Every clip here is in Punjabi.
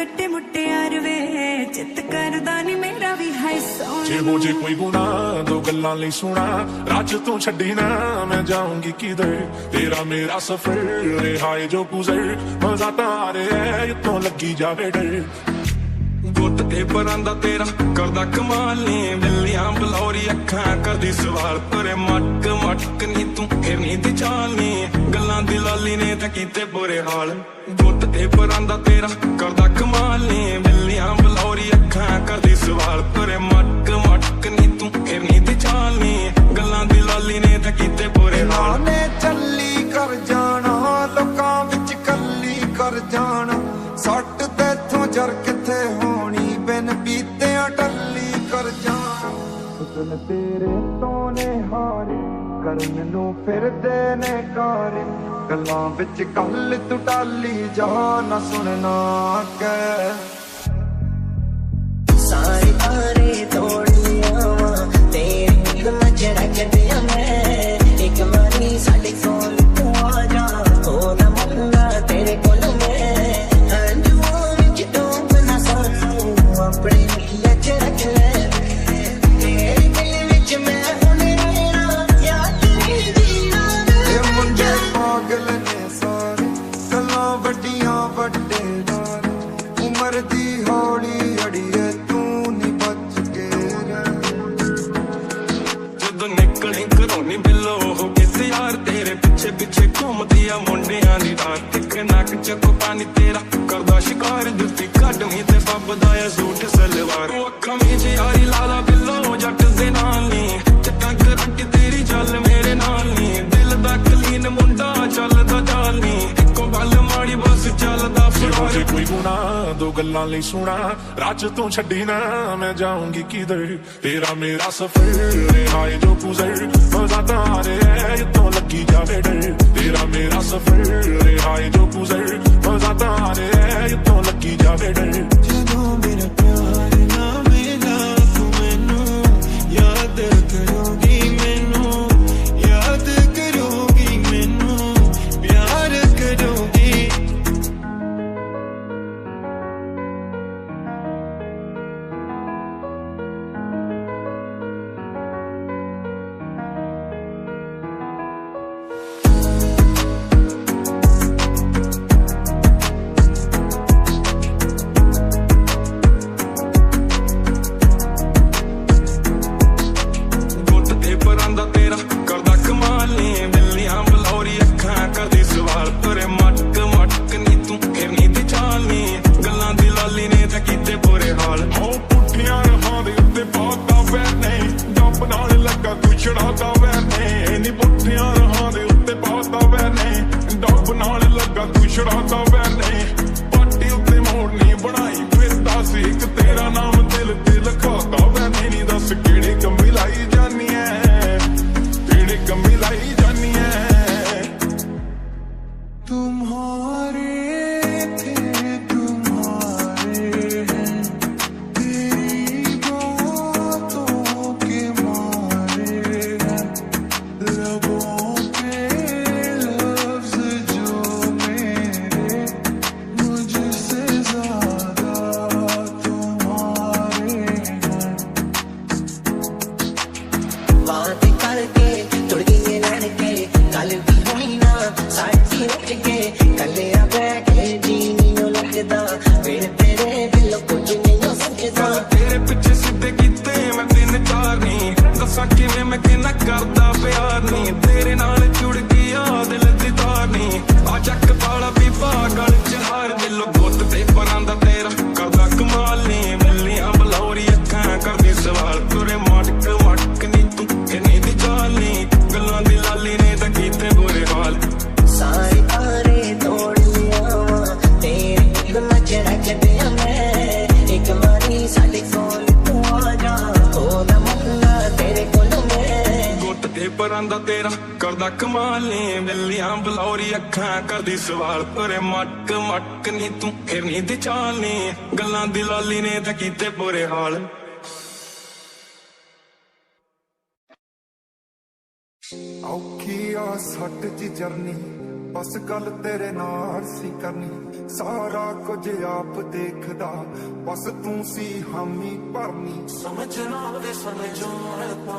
ਕੱਟੇ ਮੁੱਟਿਆਰ ਵੇ ਚਿੱਤ ਕਰਦਾ ਨਹੀਂ ਮੇਰਾ ਵੀ ਹਾਈ ਜੇ ਸੋਹਣਾ ਹੋ ਜੇ ਕੋਈ ਗੁਨਾਹ ਦੋ ਗੱਲਾਂ ਲਈ ਸੁਣਾ। ਰੱਜ ਤੂੰ ਛੱਡੀ ਨਾ ਮੈਂ ਜਾਊਂਗੀ ਕਿਧਰ ਤੇਰਾ ਮੇਰਾ ਸਫਰ ਰਿਹਾਏ ਜੋ ਗੁਜ਼ਰ। ਮਜ਼ਾ ਤਾਂ ਆ ਰਿਹਾ ਇਤੋਂ ਲੱਗੀ ਜਾਵੇ ਡਰ। ਗੁੱਤ ਤੇ ਪਰਾਂਦਾ ਤੇਰਾ ਕਰਦਾ ਕਮਾਲ ਨੇ ਬਿੱਲੀਆਂ ਬਲੌਰੀ ਅੱਖਾਂ ਕਰਦੀ ਸਵਾਲ। ਤੇਰੇ ਮਟਕ ਮਟਕ ਨੀ ਤੂੰ ਫਿਰਨੀ ਦੀ ਚਾਲ ਨੀ ਲਾਲੀ ਨੇ ਤਾਂ ਕੀਤੇ ਬੁਰੇ ਹਾਲ। ਗੁੱਤ ਤੇ ਪਰਾਂਦਾ ਤੇਰਾ ਕਰਦਾ ਕਮਾਲ ਨੇ। ਬਿੱਲੀਆਂ ਬਲੌਰੀ ਅੱਖਾਂ ਕਰਦੀ ਸਵਾਲ। ਤੇਰੇ ਮਟਕ ਮਟਕ ਨੀ ਤੂੰ ਫਿਰਨੀ ਦੀ ਚਾਲ ਨੀ। ਗੱਲਾਂ ਦੀ ਲਾਲੀ ਨੇ ਤਾਂ ਕੀਤੇ ਬੁਰੇ ਹਾਲ। ਨੇ ਚੱਲੀ ਕਰ ਜਾਣਾ ਲੋਕਾਂ ਵਿੱਚ ਕੱਲੀ ਕਰ ਜਾਣਾ। ਸੱਟ ਤੇਥੋਂ ਜਰ ਕਿੱਥੇ ਹੋਣੀ ਬਿਨ ਬੀਤਿਆਂ ਟੱਲੀ ਕਰ ਜਾਣਾ। ਸੁਣ ਤੇਰੇ ਤੋਂ ਨੇ ਹਾਰੇ ਕਰਨ ਨੂੰ ਫਿਰਦੇ ਨੇ ਕਾਰੇ। ਗੱਲਾਂ ਵਿੱਚ ਕੱਲ ਤੂੰ ਟਾਲੀ ਜਾ ਨਾ ਸੁਣਨਾ ਕਹਿ। ਪਿੱਛੇ ਪਿੱਛੇ ਘੁੰਮਦੀ ਆ ਮੁੰਡਿਆਂ ਦੀ ਰਾਤ। ਇੱਕ ਨੱਕ ਚ ਕੋ ਪਾਣੀ ਤੇਰਾ। ਜੇ ਕੋਈ ਗੁਨਾਹ ਦੋ ਗੱਲਾਂ ਲਈ ਸੁਣਾ। ਰੱਜ ਤੂੰ ਛੱਡੀ ਨਾ, ਮੈਂ ਜਾਊਂਗੀ ਕਿਧਰ? ਤੇਰਾ ਮੇਰਾ ਸਫਰ ਰਿਹਾਏ ਜੋ ਗੁਜ਼ਰ ਮਜ਼ਾ ਤਾਂ ਆ ਰਿਹਾ ਇਤੋਂ ਲੱਗੀ ਜਾਵੇ ਡਰ। ਤੇਰਾ ਮੇਰਾ ਸਫਰ ਰਿਹਾਏ ਜੋ ਗੁਜ਼ਰ ਮਜ਼ਾ ਤਾਂ ਆ ਰਿਹਾ ਇਤੋਂ ਲੱਗੀ ਜਾਵੇ ਡਰ। ਨੇ। ਪਾਟੀ ਉੱਤੇ ਮੋੜਨੀ ਬਣਾਈ ਫਿਰਦਾ ਸੀ ਇੱਕ ਤੇਰਾ ਨਾਮ ਬਾਤ ਕਰਕੇ ਦਾ ਤੇਰਾ ਕਰਦਾ ਕਮਾਲ ਨੇ ਬਿੱਲੀਆਂ ਬਲੌਰੀ ਅੱਖਾਂ ਕਰਦੀ ਸਵਾਲ। ਤੁਰੇ ਮੱਕ ਮੱਕ ਨਹੀਂ ਤੂੰ ਫਿਰ ਨਹੀਂ ਦੀ ਚਾਲ ਨੇ ਗੱਲਾਂ ਦੀ ਲਾਲੀ ਨੇ ਤਾਂ ਕੀਤੇ ਬੁਰੇ ਹਾਲ। ਔਖੀ ਆ ਸੱਟ ਜੀ ਜਰਨੀ ਬਸ ਗੱਲ ਤੇਰੇ ਨਾਲ ਸੀ ਕਰਨੀ। ਸਾਰਾ ਕੁਝ ਆਪ ਦੇਖਦਾ ਬਸ ਤੂੰ ਸੀ ਹਾਮੀ ਭਰਨੀ। ਸਮਝ ਨਾ ਦੇ ਸਮਝੋਂ ਰਤਾ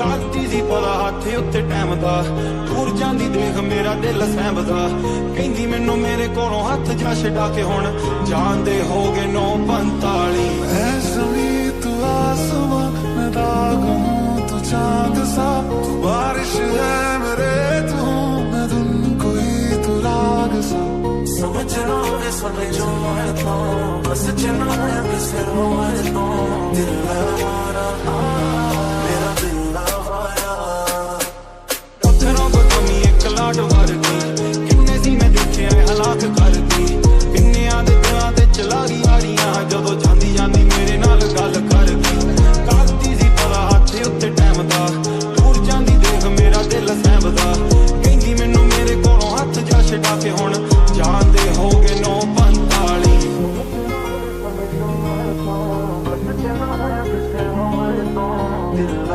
ਤਾਕਤੀ ਸੀ ਪਤਾ ਹੱਥ ਉੱਤੇ ਟਾਈਮ ਦਾ। ਦੂਰ ਜਾਂਦੀ ਦੇਖ ਮੇਰਾ ਦਿਲ ਸਹਿਬਦਾ ਕਹਿੰਦੀ ਮੈਨੂੰ ਮੇਰੇ ਕੋਲੋਂ ਹੱਥ ਜਾ ਛਡਾ ਕੇ ਹੁਣ। ਜਾਂਦੇ ਹੋਗੇ 945 ਮੈਂ ਜ਼ਮੀਨ ਤੂੰ ਆਸਮਾਂ ਹੈ ਮੇਰੇ ਤੂੰ ਹੈ ਬਸ ਚਨਾ ਹੈ ਤੋਂ। ਦਿਲ ਹਮਾਰਾ ਆ Thank.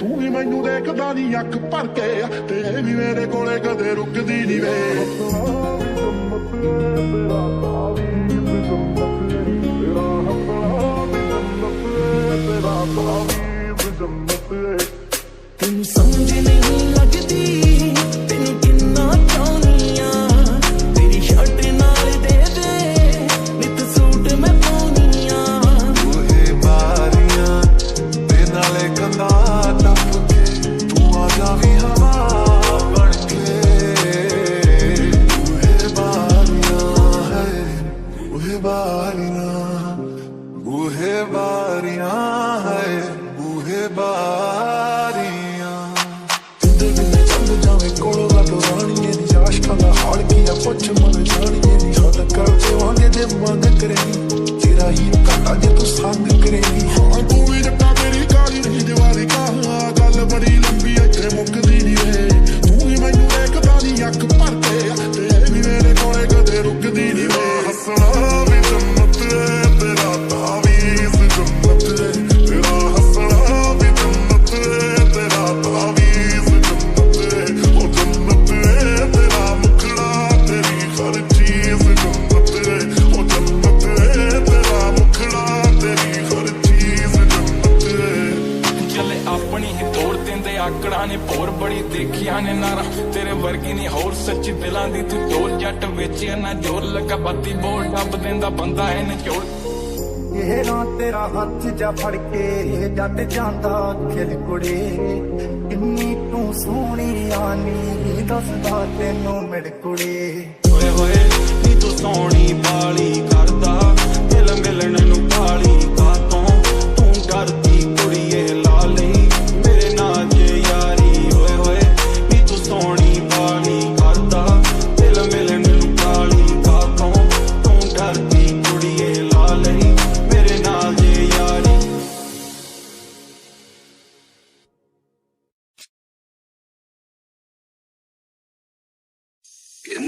ਤੂੰ ਵੀ ਮੈਨੂੰ ਦੇਖਦਾ ਨਹੀਂ ਅੱਖ ਭਰ ਕੇ ਤੇ ਵੀ ਮੇਰੇ ਕੋਲੇ ਕਦੇ ਰੁਕਦੀ ਨਹੀਂ ਵੇ। ਤੇਰਾ ਹੱਥ ਤੇਰਾ ਹੱਥ ਤੇਰਾ ਹੱਥ ಬಾಳಿನ ਤੇਰੇ ਵਰਗੀ ਨਹੀਂ ਹੋਰ ਸੱਚੀ ਦਿਲਾਂ ਦੀ ਤੂੰ ਢੋਲ ਜੱਟ ਵੇਚਿਆ ਨਾ ਜੋਰ ਲੱਗਾ ਬੱਤੀ ਬੋਲ ਡੱਬ ਦਿੰਦਾ ਬੰਦਾ ਐ ਨਚੋਲ ਇਹ ਨਾ ਤੇਰਾ ਹੱਥ ਜਾ ਫੜ ਕੇ ਇਹ ਜੱਟ ਜਾਂਦਾ ਖਿਲ ਕੁੜੇ। ਕਿੰਨੀ ਤੂੰ ਸੋਹਣੀ ਆਨੀ ਦੱਸਦਾ ਤੈਨੂੰ ਮਿੜ ਕੁੜੇ। ਓਏ ਹੋਏ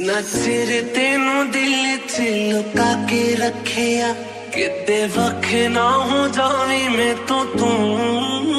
ਨਜ਼ਰ ਤੈਨੂੰ ਦਿਲ 'ਚ ਲੁਕਾ ਕੇ ਰੱਖਿਆ। ਕਿਤੇ ਵਖ ਨਾ ਹੋ ਜਾਵੇਂ ਮੈਂ ਤੋਂ ਤੂੰ।